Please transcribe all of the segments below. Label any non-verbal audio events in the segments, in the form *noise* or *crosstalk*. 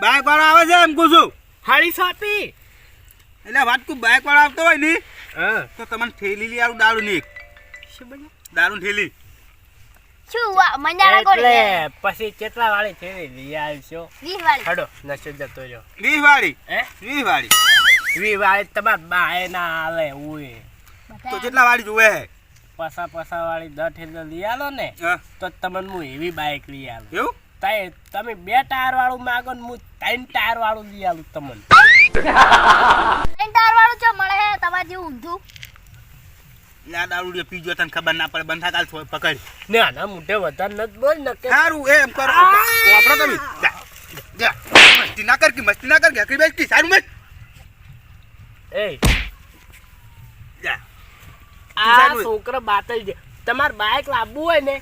Bike વાળો આવે છે એમ કહું છું. હાડી સાપી એટલે વાત તું બાઈક વાળો આવતો હોય ને તો તમને થેલી લઈ આવું દારૂ ની દારૂ થેલી. શું વા મંજારા કોણ એટલે પછી કેટલા વાળી થેલી લઈ આવશો? વીસ હડો નશો જતો રહ્યો વીસ વાળી. હે? વીસ વાળી. વી વાળી તમાર બાએ ના આવે ઉએ. તો કેટલા વાળી જોવે હે. પસા પસા વાળી દસ થેલી લઈ આલો ને હા, તો તમને હું એવી બાઈક લઈ આવું એવું? તાય તમે બે ટાયર વાળું માગો ને હું ત્રણ ટાયર વાળું લઈ આલું તમને. ત્રણ ટાયર વાળું જો મળે હે? તમારે જેવું ઊંધું. ના દારૂ પીજો તને ખબર ના પડે બંધા કાલ થોય પકડ. ના ના મુઢે વધારે નથી બોલ ને કે સારું એમ કરો. વાપરો તમે. જા, જા. મસ્તી ના કર કે મસ્તી ના કર કે હકરી બેસતી. સારું મત એ આ છોકરો બાતલ છે. તમારે બાઇક લાવવું હોય ને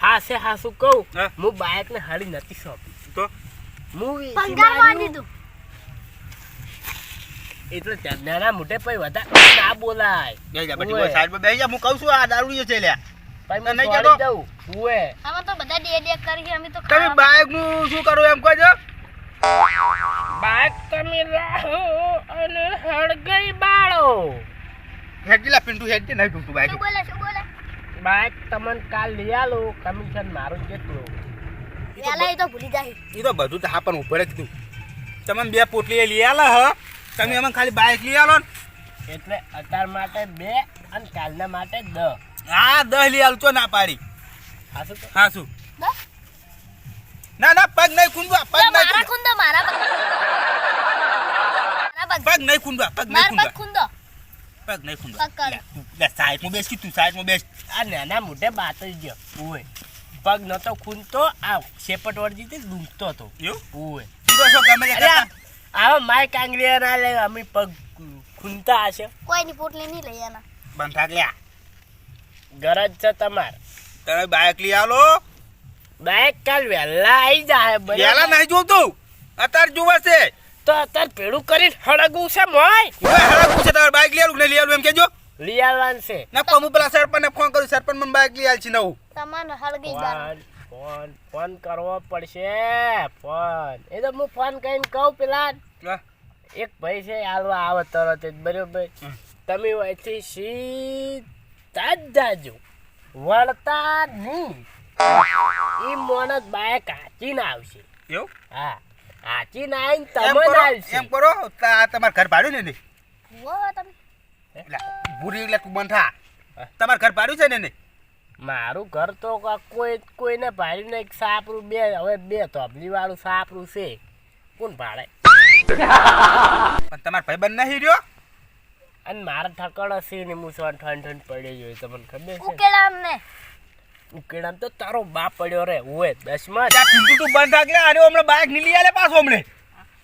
હા, છે હા શું કહું? હું. બાયક ને હાડી નથી સોંપી. તો? હું એટલે નાના મોટે પછી વધારે ના બોલાય. બેહી જા હું કહું છું આ દારૂ છે લ્યા. નહીં તો તો તમે નું શું કરું એમ કહો બાઇક તમે લાવો અને હળગઈ બાળો. પિન્ટુ હેડજી નહીં પિન્ટુ બાઈક બોલે શું બોલે? બાઇક તમને કાલ લઈ આલો કમિશન મારું કેટલું પેલા એ તો ભૂલી જાય. એ તો બધું તો હા પણ ઉપર જ કીધું તમે બે પોટલી લઈ આલા હ? તમે અમને ખાલી બાઈક લઈ આલો ને એટલે અત્યાર માટે બે અને કાલના માટે દસ હા દસ લઈ આલું ના પાડી. હા શું કહો? હા શું? બસ. ના ના પગ નહીં ખૂંદવા પગ નહીં મારા ખૂંદો મારા પગ. નહીં ખૂંદવા પગ નહીં મારા પગ નહીં ખૂંદવા સાઈડમાં બેસ કે તું સાઈડમાં બેસ. આ નાના મોઢે બાતલ ગયો. ઓય પગ નતો ખૂંદતો આ શેપટ વળજી થી ડૂંઘતો હતો. એવું? ઉવે કીધો છો ગમે તે અરે આ- કરતા. માય કાંગરીયા ના લે અમે પગ ખૂનતા હશે. કોઈની પોટલી નહીં લઈ આના. બંધ થાક લ્યા ગરજ છે તમાર. તમે બાઈક લઈ આલો બાઈક કાલ વહેલા આવી જાય વહેલા નહીં જોતું અત્યારે જોવે છે. તો અત્યારે ભેડું કરીને હળગવું છે મોય. હવે હળગવું છે તમારે બાઈક લઈ આલું કે લઈ એમ કેજો લઈ આવવાનું છે. ના પણ હું પેલા સરપંચ ને ફોન કરું સરપંચ મને બાઈક લઈ આલ છે નવું. તમને હળગી જાય ફોન ફોન ફોન કરવો પડશે ફોન. એ તો હું ફોન કરીને કહું પેલા. એક ભાઈ છે હાલવા આવે તરત જ બરોબર? તમે અહીંથી સીધા જ જાજો. વળતા નહીં. ઈ મોણસ બાય કાચીને આવશે. એવું? હા. કાચીને નાઈન તમે કરો આવશે એમ કરો તમાર ઘર ભાડું ને ને વો તમે. એટલે ભૂરી એટલે તું બંધા થા. તમારે ઘર ભાડું છે ને ને મારું ઘર તો કા- કોઈ કોઈને ભાડ્યું નહીં. સાપરું બે હવે બે તબલી વાળું સાપરું છે. કોણ ભાડે? પણ તમાર ભાઈ બંધ નહીં રહ્યો? અને મારા ઠકડ હશે ને હું ઠંડ ઠંડ પડી ગયો તમને ખબર છે? ઉકેલા અમને ઉકેડામ તો તારો બાપ પડ્યો રે ઓએ દસમાં ત્યાં પિન્ટુ તું બંધ રાખ લે અરે હમણાં બાઇક નીલી આલે પાછો હમણે.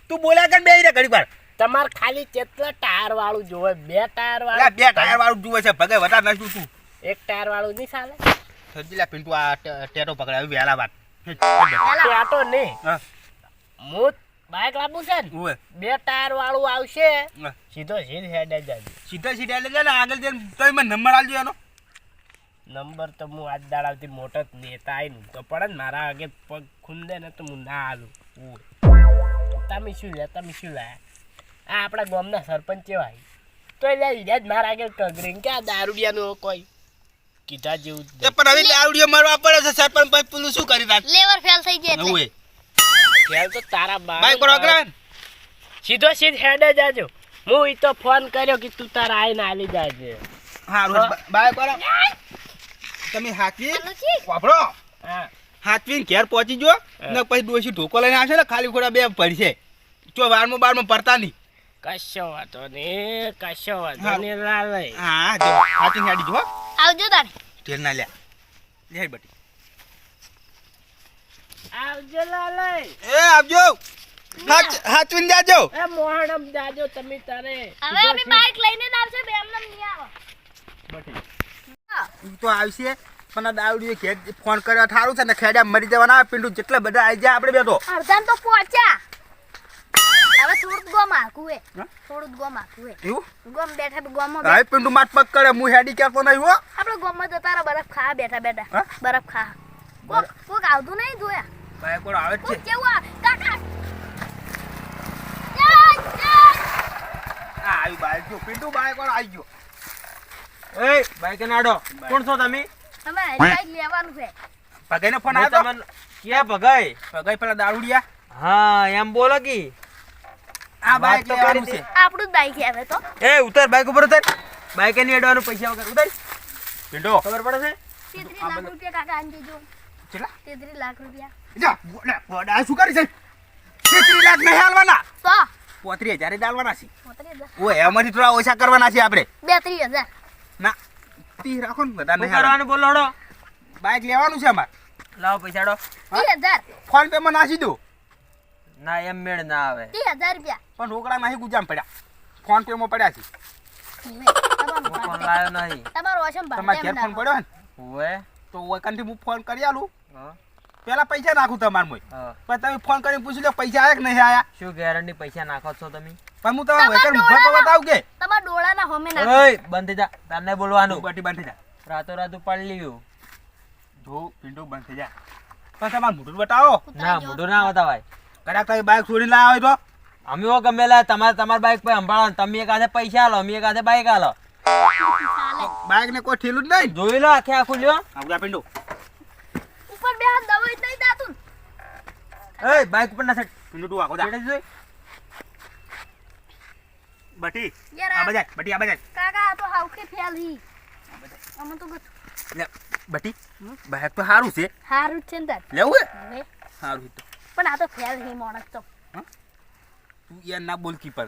તું બોલ્યા કર બે રે ઘડી વાર. તમારે ખાલી કેટલા ટાયર વાળું જોવે? બે ટાયર વાળું? બે ટાયર વાળું જોવે છે ભગે વધારે નથી તું. એક ટાયર વાળું નહીં ચાલે? સજીલા પિન્ટુ આ ટે- ટેટો પકડે આવી વહેલા વાત. આટો નહીં. હા. બાઇક લાવું છે ને બે ટાયર વાળું આવશે સીધો સીધ હેડ જાય. સીધા સીધા જાય જા ને આગળ જઈને તોય મને નંબર આલજો એનો. નંબર તો હું આજ દાડાથી મોટો જ નેતા આવીને તો પડે ને મારા આગે પગ ખૂંદે ને તો હું ના હાલું. તમે શું લે તમે શું લાયા? આ આપણા ગામના સરપંચ કેવા તો એટલે લીધા જ મારા આગળ કગરીને કે આ દારૂડિયાનું કોઈ? કીધા જેવું જ પણ હવે દારૂડિયો મારવા પડે છે સરપંચ ભાઈ પેલું શું કરી રાખ લેવર ફેલ થઈ ગયા એટલે. ફેલ તો તારા બા બાઈક પ્રોગ્રામ સીધો સીધ હેડે જાજો. હું ઈ તો ફોન કર્યો કે તું તારા આઈને આલી જાજે. હારું બાય પર તમે હાથવી. વાપરો. હા. હાચવીને ઘેર પહોંચી જો ને પછી ડોસી ઢોકો લઈને આવશે ને ખાલી ખોડા બે પડશે જો વારમાં બારમાં પડતા નહીં. કશો વાતો ને કશો વાતો. ને લાલે. હા જો હાચવીને હાડી જો આવજો તારે. તેલ ના લે લે બટી. આવજો લાલે. એ આવજો. હાચ હાચવીને જાજો. એ મોહણમ જાજો તમે તારે. હવે અમે બાઇક લઈને આવશે બે એમને નહીં આવો. હું તો આવશે. પણ દાવડીએ ખેડ ફોન કર્યો થારું છે ને ખેડા મરી જવાના પિંડુ જેટલા બધા આવી જાય આપણે બેઠો. અર્ધન તો પહોંચ્યા હવે બરફ ખા બેઠા બેઠા. બરફ ખા કોક કોક આવતું નહીં જોયા કાય આવે કેવું કાકા! આ આવી બાઈક આવી ગયો? એ ભાઈ નાડો કોણ છો તમે? તમે બાઈક લેવાનું છે. ભગાઈને ફોન આવ્યો તમને કે ભગાઈ ભગાઈ પેલા દારૂડિયા? હા એમ બોલો કી. આ બાઈક તો લેવાનું છે. આપણું બાઈક આવે તો. એ ઉતર બાઈક ઉપર ઉતર. બાઈકની અડવાનું પૈસા વગર. ઉતર. પિંડો ખબર પડે છે? તેત્રીસ લાખ રૂપિયા કાકા આંજી જો કેટલા? તેત્રીસ લાખ રૂપિયા. જા લે, શું કરી છે? તેત્રીસ લાખ નહીં હાલવાના? તો પોત્રીસ હજાર જ હાલવાના છે. પોત્રીસ હજાર. ઓય એમાંથી થોડા ઓછા કરવાના છે આપણે. બેત્રીસ હજાર. ના તી રાખો ને બધા નહીં. કરવાનું બોલો હડો બાઈક લેવાનું છે અમારે. લાવો પૈસા હડો ત્રીસ ફોન પે માં નાખી દો ના એમ મેળ ના આવે. ત્રીસ હજાર રૂપિયા. પણ રોકડા નાખી ગુજામ પડ્યા. ફોન પે માં પડ્યા છે. ફોન નહીં. તમારું તમારે ઘેર ફોન પડ્યો ને તો હું ફોન કરી આલું. હા, પેલા પૈસા નાખું તમારે મોય. પણ તમે ફોન કરીને પૂછી લો પૈસા આયા કે નહીં આયા? શું ગેરંટી પૈસા નાખો છો તમે? પણ હું તમારા વેકર ઊભા પર બતાવ કે તમારા ડોળાના હોમે ના ઓય બંધ જા. તને બોલવાનું. બટી બંધ જા. રાતો રાત પડ લીધું જો પિંડો બંધ થઈ જા. પણ તમાર મોઢું બતાવો. ના મોઢું ના બતાવાય. કદાચ તમે બાઈક છોડી લાવ્યા હોય તો. અમે હો ગમેલા તમારે તમાર બાઈક પર સંભાળો તમે એક હાથે પૈસા આલો અમે એક હાથે બાઈક આલો. બાઈક ને કોઈ ઠેલું જ નહીં. જોઈ લો આખે આખું લ્યો. આવજા પિંડો. ઉપર બે હાથ દવાઈ નહીં દાતું એ બાઈક ઉપર ના સેટ પિંડો તું આખો જા. બટી આ આ બજાય બટી આ બજાય. કાકા આ તો હાવખે ફેલ. હી અમે તો લે બટી બાઈક તો સારું છે. હારું છે ને તાર. લેવું હે? સારું તો. પણ આ તો ફેલ હી માણસ તો. તું યાર ના બોલ કીપર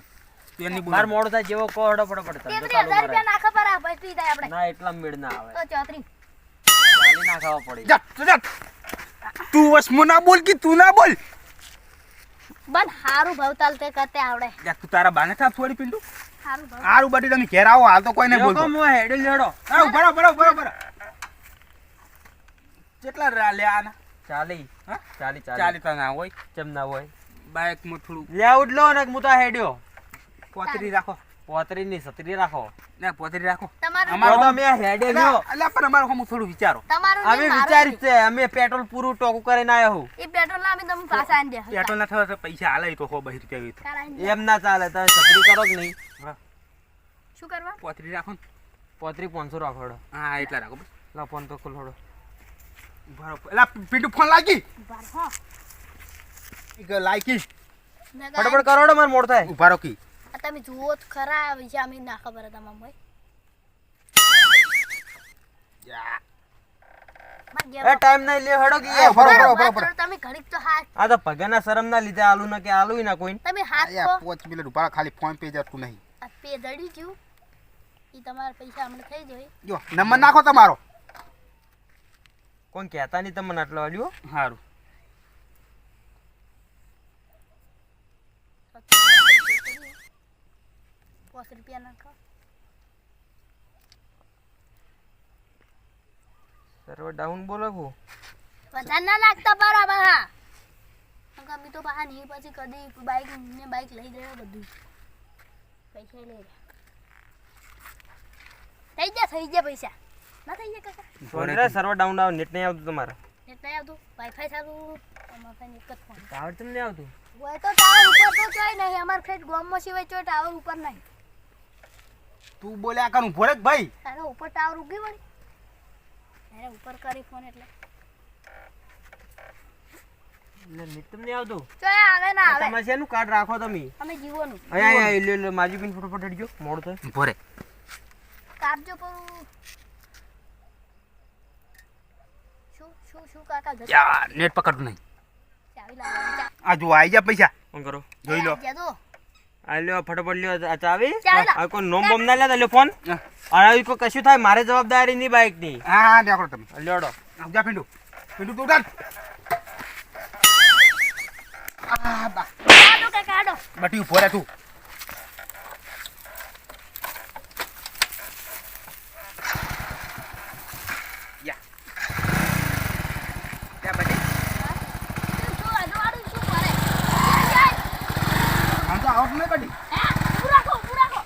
તું એની બોલ. માર મોડો થાય જેવો કો હડો ફટાફટ ધંધો તેત્રીસ ચાલુ રૂપિયા નાખો પર આ પછી થાય આપણે. ના એટલા મેળ ના આવે. તો ચોત્રીસ ચાલી ના ખાવા પડે. જા તું જા. તું વસમો ના બોલ કી તું ના બોલ? બન હારું ભવતાલ તે કરતે આવડે. જા તું તારા બાને થાપ થોડી પિંડુ? હારું ભાવ હારું બડી તમે ઘેર આવો હાલ તો કોઈ નહીં લ્યો બોલતો. કોમ હેડે લેડો. હેડો. હા બરો બરો બરો બરો કેટલા રા લે આના? ચાલી. હા? ચાલી ચાલી. ચાલી તો ના હોય. ચમ ના હોય. બાઈકમાં થોડું લે ઉડલો લો ને હું તો હેડ્યો. પોતરી રાખો. પોતરી ની સતરી રાખો. ના પોતરી રાખો. અમારો અમે હેડે લ્યો અલ્યા પણ અમારો હું થોડું વિચારો. અમે વિચારી છે અમે પેટ્રોલ પૂરું ટોકું કરીને આયા હું. એ પેટ્રોલ ના અમે તમે પાછા આની દે પેટ્રોલ ના થવા પૈસા આલે તો હો બહી કેવી. એમ ના ચાલે તમે સત્રી કરો કે નહીં? શું કરવા? પોતરી રાખો પોતરી પાંચસો રાખો હેડો. હા એટલા રાખો બસ. લા ફોન તો ખોલ ભરો એલા પીટુ ફોન લાગી. ભરો. લાઈકી ફટાફટ કરોડો માર મોડ થાય. ઉભારો કી. તમે જુઓ તો ખરા વિશે અમે ના ખબર હતા મામા એ ટાઈમ નહીં લે હડો કે ફરો ફરો ફરો બરો, વાત બરો. કરો, તમે ઘડીક તો હાથ આ તો પગાના શરમ ના લીધે આલુ ના કે આલુ ના કોઈ તમે હાથ કો તો પોચ મિનિટ ઊભા ખાલી ફોન પે જતું નહીં. આ પે દડી ગયું. ઈ તમારા પૈસા અમને થઈ જાય જો નંબર નાખો તમારો. કોણ કહેતા નહીં તમને આટલો આલ્યો સારું પાંચ રૂપિયા નાખો. સર્વર ડાઉન બોલો કુ વધારે ના નાખતા પારા બહાર અમે તો બહાર નહીં પછી કદી બાઈક ને બાઈક લઈ જાય બધું. પૈસા લઈ ગયા. થઈ ગયા થઈ ગયા પૈસા. ના થઈ ગયા કાકા? સોનરા સર્વર ડાઉન ડાઉન નેટ નહીં આવતું તમારે. નેટ નહીં આવતું? વાઈફાઈ ચાલુ અમારે એક જ ફોન ટાવર તમને નહીં આવતું? હોય તો ટાવર ઉપર તો ચોય નહીં અમાર ફ્લેટ ગામમાં સિવાય ચોય ટાવર ઉપર નહીં. તું બોલ્યા કરું ભોળક ભાઈ. તારે ઉપર ટાવર ઉગી વળી. અરે ઉપર કરી ફોન એટલે. એટલે નેટ કેમ આવતો. આવતું આવે ના આવે. તમારે શેનું કાર્ડ રાખો તમે? અમે જીવોનું અહીંયા અહીંયા લે લે માજી પીન ફટોફટ હટજો મોડું થાય. ભોરે કાપજો પણ. શું શું શું કાકા જતો? નેટ પકડતું નહીં. આજુ આ જો આઈ જા પૈસા. ફોન કરો. જોઈ લો. આ ફટાફટ લ્યો ફટોફટ લ્યો આ ચાવી આ કોઈ નોમ બોમ ના લેતા લ્યો ફોન. હા. અને આવી કોઈ કશું થાય મારે જવાબદારી નહીં બાઈકની હા દેખો તમે. લ્યોડો જા પિંડુ. પિંડુ તું ઉડાડ આ બા આડો કાકા બટી ઊભો રહે તું યા ત્યાં બટી શું શું અજવાળું શું કરે આય, આય. આમ તો આવત નહીં બટી હે? ઊભું રાખો ઊભું રાખો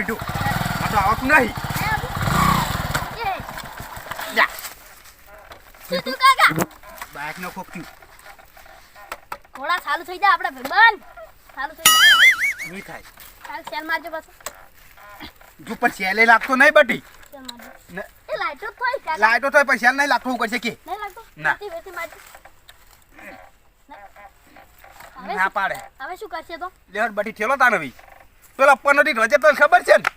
પિંડુ આ તો આવતું નહીં બાઇક નો ખોખ થયું ઘોડા ચાલુ થઈ જાય આપણે ભાઈબંધ સારું થઈ જાય નહીં થાય હાલ સેલ મારજો પાછો જો પણ સેલે લાગતો નહીં બટી એ લાઈટો થાય લાઈટો થાય પણ સેલ નહીં લાગતો હું કરશે કે નહીં લાગતો ના. ના પાડે હવે શું કરશે તો લેવડ બટી ઠેલો તા નવી પેલા પનોટી રોજે તો ખબર છે ને?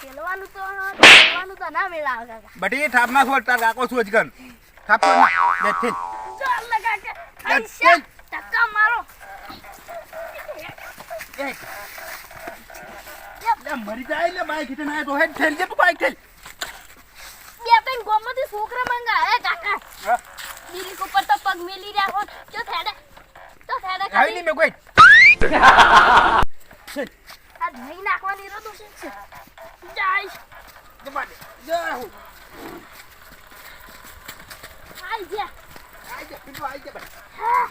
ખેલવાનું તો ખેલવાનું તો ના મેળ આવે કાકા. બટી થાપ ના છોડ તાર કાકો છું જ ગન ના. બે ચાલ ને કાકા આઈશા ટક્કા મારો. એ. મરી જાય લે બાઈક હિતે ના તો હેડ થેલ જે તું બાઈક થેલ બે ત્રણ ગોમાંથી છોકરા મંગા હે કાકા. હા. ઉપર તો પગ મેલી રહ્યા હો જો થેડે તો થેડે ખાઈ. નહીં મેં કોઈ. *laughs* આઈ જા આઈ જા પીટુ આઈ જા બટી હા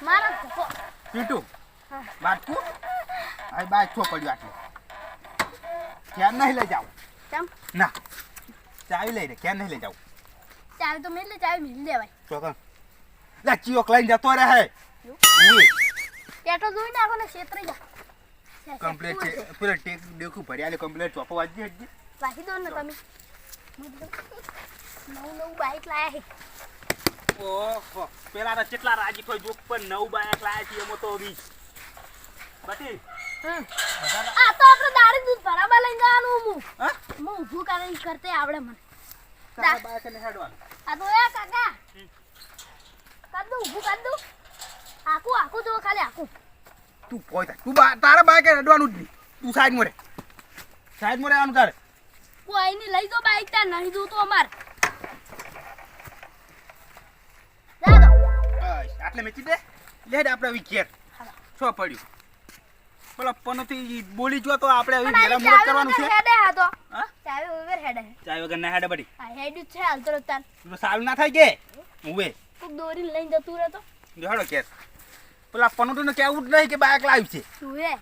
મારા ભૂકો પીટુ તું આઈ બાઈક છો પડ્યું આટલું ક્યાં નહીં લઈ જાવ કેમ ના ચાવી લઈ રે ક્યાં નહીં લઈ જાવ ચાલ તો મેલે ચાલ મિલ દેવાય લેવાય કર લે ચિયોક લઈને જતો રહે. પેટો જોઈ નાખો ને છેતરી જા. કમ્પ્લીટ છે. પૂરો ટેક દેખું ભર્યા લે કમ્પ્લીટ ચોપો વાજી હજી. રાખી દો ને તમે? નવું નવું બાઈક લાયા હે ઓહો પેલા તો કેટલા રાજી કોઈ જોક પણ નવું બાયક લાયા છે એમો તો વીસ. બટી. આ તો આપણે દારૂ દૂધ ભરાવા લઈને જવાનું હું. હા? ઊભું કરીને કરતે આવડે મને. આ તો એ કાકા. કર દઉં ઊભું કર દઉં આખું આખું જો ખાલી આખું. તું કોઈ થાય તું બા- તારા બાયક હેડવાનું જ નહીં. તું સાઈડ મોરે. સાઈડ મોરે આનું તારે કોઈ નહીં લઈ બાઈક ત્યાં નહીં તો અમાર. જા દો આટલે મેચી દે. લે આપણે વિકેર શું પડ્યું? પેલા પનોથી બોલી જો તો આપણે પણ વેલા આની કરવાનું છે. હેડે હા તો. ચાવી વગર હેડે. ચાય વગર ના હેડે બડી આ છે હાલ તો તાર. સારું ના થાય કે? ઉવે કોક દોરી લઈને જતું રહેતો જોડો કે પેલા કેર ને કહેવું જ નહીં કે બાયક લાવ્યું છે? તું રે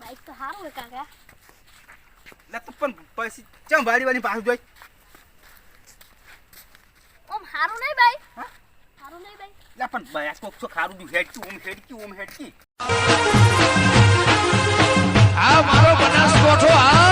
બાઈક તો હારું હે કાકા. લે તો પણ પછી ચમ વારી વારી પાછું જોઈ? ઓમ હારું નહીં ભાઈ હારું સારું નહીં ભાઈ લે પણ બાયક કોક છો ખારું દુ હેડકી ઓમ હેડકી ઓમ હેડકી. આ મારો બનાસકોઠો આ